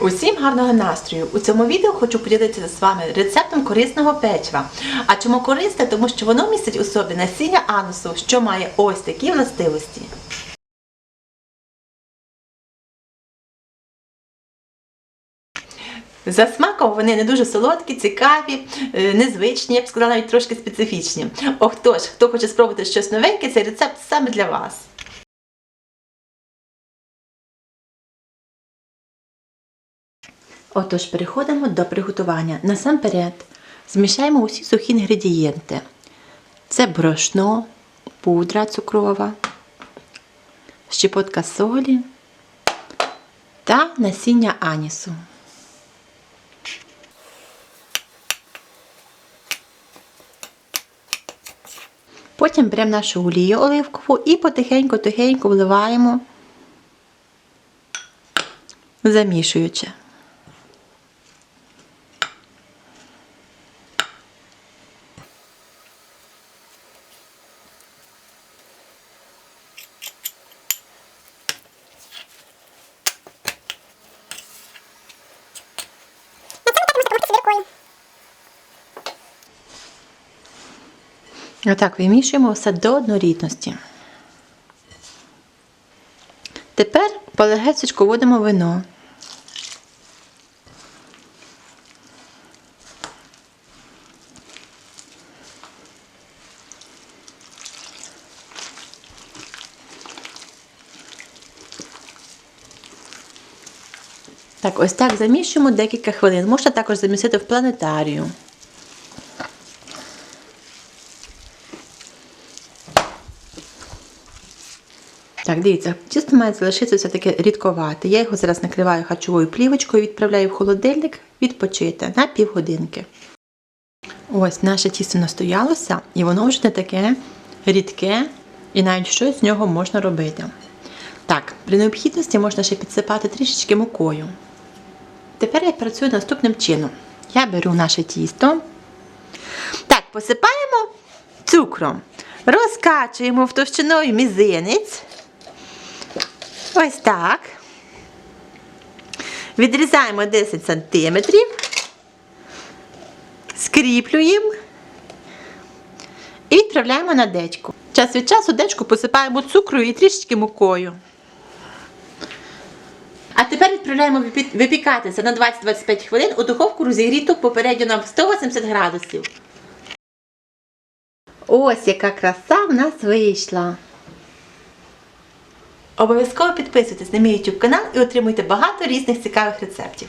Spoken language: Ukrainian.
Усім гарного настрою! У цьому відео хочу поділитися з вами рецептом корисного печива. А чому корисне? Тому що воно містить у собі насіння анусу, що має ось такі властивості. За смаком вони не дуже солодкі, цікаві, е, незвичні, я б сказала, навіть трошки специфічні. Ох тож, хто хоче спробувати щось новеньке, цей рецепт саме для вас. Отож, переходимо до приготування. Насамперед змішаємо усі сухі інгредієнти. Це борошно, пудра цукрова, щепотка солі та насіння анісу. Потім беремо нашу олію оливкову і потихеньку-тихеньку вливаємо, замішуючи. Отак вимішуємо все до однорідності. Тепер полегесечку вводимо вино. Так, ось так замішуємо декілька хвилин. Можна також замісити в планетарію. Так, дивіться, тісто має залишитися таке рідковате. Я його зараз накриваю харчовою плівочкою, відправляю в холодильник відпочити на півгодинки. Ось наше тісто настоялося, і воно вже не таке рідке, і навіть щось з нього можна робити. Так, при необхідності можна ще підсипати трішечки мукою. Тепер я працюю наступним чином. Я беру наше тісто. Так, посипаємо цукром. Розкачуємо в товщиною мізинець. Ось так. Відрізаємо 10 см. Скріплюємо і відправляємо на дечку. Час від часу дечку посипаємо цукрою і трішечки мукою. А тепер відправляємо випікатися на 20-25 хвилин у духовку розігріту попередньо на 180 градусів. Ось яка краса в нас вийшла. Обов'язково підписуйтесь на мій YouTube канал і отримуйте багато різних цікавих рецептів.